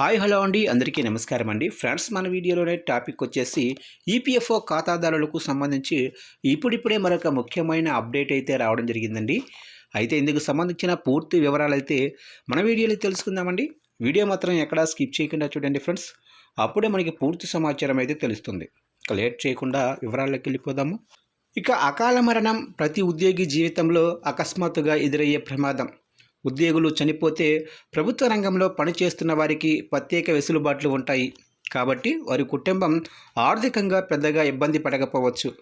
Hi hello అండి. అందరికీ నమస్కారం అండి. ఫ్రెండ్స్ మన వీడియోలోనే టాపిక్ వచ్చేసి ఈపీఎఫ్ఓ ఖాతాదారులకు సంబంధించి ఇప్పుడిప్పుడే మరొక ముఖ్యమైన అప్డేట్ అయితే రావడం జరిగిందండి. అయితే ఇందుకు సంబంధించిన పూర్తి వివరాలు అయితే మన వీడియోలో తెలుసుకుందామండి. వీడియో మాత్రం ఎక్కడా స్కిప్ చేయకుండా చూడండి ఫ్రెండ్స్. అప్పుడే మనకి పూర్తి సమాచారం అయితే తెలుస్తుంది. లేట్ చేయకుండా వివరాల్లోకి వెళ్ళిపోదాము. ఇక అకాల మరణం ప్రతి ఉద్యోగి జీవితంలో అకస్మాత్తుగా ఎదురయ్యే ప్రమాదం. ఉద్యోగులు చనిపోతే ప్రభుత్వ రంగంలో పనిచేస్తున్న వారికి ప్రత్యేక వెసులుబాట్లు ఉంటాయి. కాబట్టి వారి కుటుంబం ఆర్థికంగా పెద్దగా ఇబ్బంది పడకపోవచ్చు.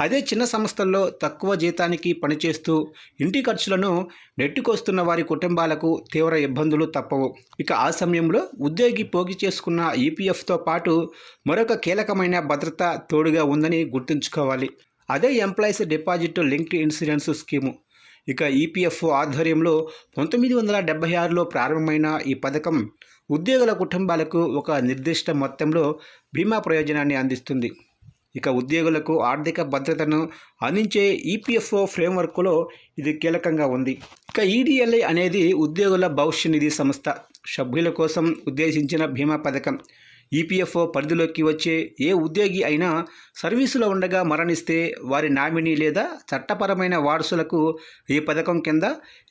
అదే చిన్న సంస్థల్లో తక్కువ జీతానికి పనిచేస్తూ ఇంటి ఖర్చులను నెట్టుకొస్తున్న వారి కుటుంబాలకు తీవ్ర ఇబ్బందులు తప్పవు. ఇక ఆ సమయంలో ఉద్యోగి పోగి చేసుకున్న ఈపీఎఫ్తో పాటు మరొక కీలకమైన భద్రత తోడుగా ఉందని గుర్తుంచుకోవాలి. అదే employees deposit linked insurance scheme. ఇక ఈపీఎఫ్ఓ ఆధ్వర్యంలో పంతొమ్మిది వందల డెబ్బై ఆరులో ప్రారంభమైన ఈ పథకం ఉద్యోగుల కుటుంబాలకు ఒక నిర్దిష్ట మొత్తంలో బీమా ప్రయోజనాన్ని అందిస్తుంది. ఇక ఉద్యోగులకు ఆర్థిక భద్రతను అందించే ఈపీఎఫ్ఓ ఫ్రేమ్వర్క్లో ఇది కీలకంగా ఉంది. ఇక ఈడిఎల్ఐ అనేది ఉద్యోగుల భవిష్య నిధి సంస్థ. సభ్యుల కోసం ఉద్దేశించిన బీమా పథకం. ఈపీఎఫ్ఓ పరిధిలోకి వచ్చే ఏ ఉద్యోగి అయినా సర్వీసులో ఉండగా మరణిస్తే వారి నామినీ లేదా చట్టపరమైన వారసులకు ఈ పథకం కింద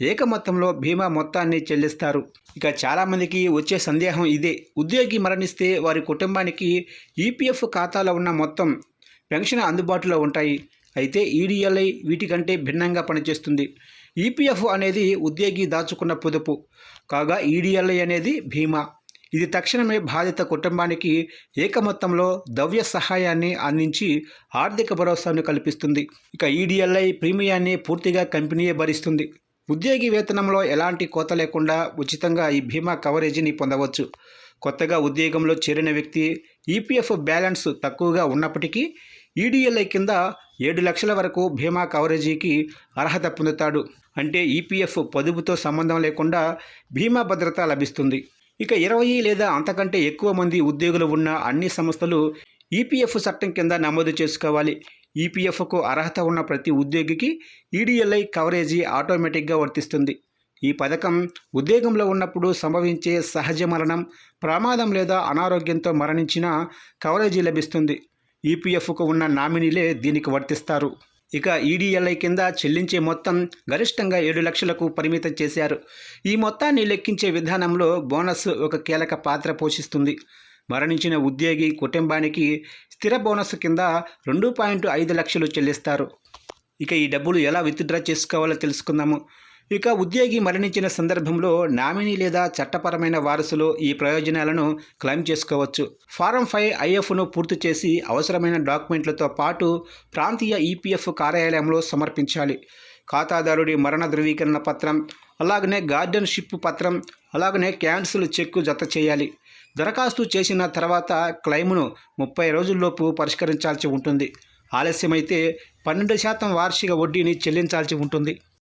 ఏక మొత్తంలో బీమా మొత్తాన్ని చెల్లిస్తారు. ఇక చాలామందికి వచ్చే సందేహం ఇదే. ఉద్యోగి మరణిస్తే వారి కుటుంబానికి ఈపీఎఫ్ ఖాతాలో ఉన్న మొత్తం పెన్షన్ అందుబాటులో ఉంటాయి. అయితే ఈడీఎల్ఐ వీటికంటే భిన్నంగా పనిచేస్తుంది. ఈపీఎఫ్ అనేది ఉద్యోగి దాచుకున్న పొదుపు. కాగా ఈడీఎల్ఐ అనేది బీమా. ఇది తక్షణమే బాధిత కుటుంబానికి ఏకమొత్తంలో ద్రవ్య సహాయాన్ని అందించి ఆర్థిక భరోసాను కల్పిస్తుంది. ఇక ఈడీఎల్ఐ ప్రీమియాన్ని పూర్తిగా కంపెనీయే భరిస్తుంది. ఉద్యోగి వేతనంలో ఎలాంటి కోత లేకుండా ఉచితంగా ఈ బీమా కవరేజీని పొందవచ్చు. కొత్తగా ఉద్యోగంలో చేరిన వ్యక్తి ఈపీఎఫ్ బ్యాలెన్స్ తక్కువగా ఉన్నప్పటికీ ఈడీఎల్ఐ కింద ఏడు లక్షల వరకు బీమా కవరేజీకి అర్హత పొందుతాడు. అంటే ఈపీఎఫ్ పొదుపుతో సంబంధం లేకుండా బీమా భద్రత లభిస్తుంది. ఇక ఇరవై లేదా అంతకంటే ఎక్కువ మంది ఉద్యోగులు ఉన్న అన్ని సంస్థలు ఈపీఎఫ్ చట్టం కింద నమోదు చేసుకోవాలి. ఈపీఎఫ్కు అర్హత ఉన్న ప్రతి ఉద్యోగికి ఈడీఎల్ఐ కవరేజీ ఆటోమేటిక్గా వర్తిస్తుంది. ఈ పథకం ఉద్యోగంలో ఉన్నప్పుడు సంభవించే సహజ మరణం ప్రమాదం లేదా అనారోగ్యంతో మరణించిన కవరేజీ లభిస్తుంది. ఈపీఎఫ్కు ఉన్న నామినీలే దీనికి వర్తిస్తారు. ఇక ఈడీఎల్ఐ కింద చెల్లించే మొత్తం గరిష్టంగా ఏడు లక్షలకు పరిమితం చేశారు. ఈ మొత్తాన్ని లెక్కించే విధానంలో బోనస్ ఒక కీలక పాత్ర పోషిస్తుంది. మరణించిన ఉద్యోగి కుటుంబానికి స్థిర బోనస్ కింద రెండు పాయింట్ ఐదు లక్షలు చెల్లిస్తారు. ఇక ఈ డబ్బులు ఎలా విత్డ్రా చేసుకోవాలో తెలుసుకుందాము. ఇక ఉద్యోగి మరణించిన సందర్భంలో నామినీ లేదా చట్టపరమైన వారసులు ఈ ప్రయోజనాలను క్లెయిమ్ చేసుకోవచ్చు. ఫారం ఫైవ్ ఐఎఫ్ను పూర్తి చేసి అవసరమైన డాక్యుమెంట్లతో పాటు ప్రాంతీయ ఈపీఎఫ్ కార్యాలయంలో సమర్పించాలి. ఖాతాదారుడి మరణ ధృవీకరణ పత్రం అలాగనే గార్డెన్షిప్ పత్రం అలాగనే క్యాన్సిల్ చెక్కు జత చేయాలి. దరఖాస్తు చేసిన తర్వాత క్లెయిమ్ను ముప్పై రోజుల్లోపు పరిష్కరించాల్సి ఉంటుంది. ఆలస్యమైతే పన్నెండు శాతం వార్షిక వడ్డీని చెల్లించాల్సి ఉంటుంది.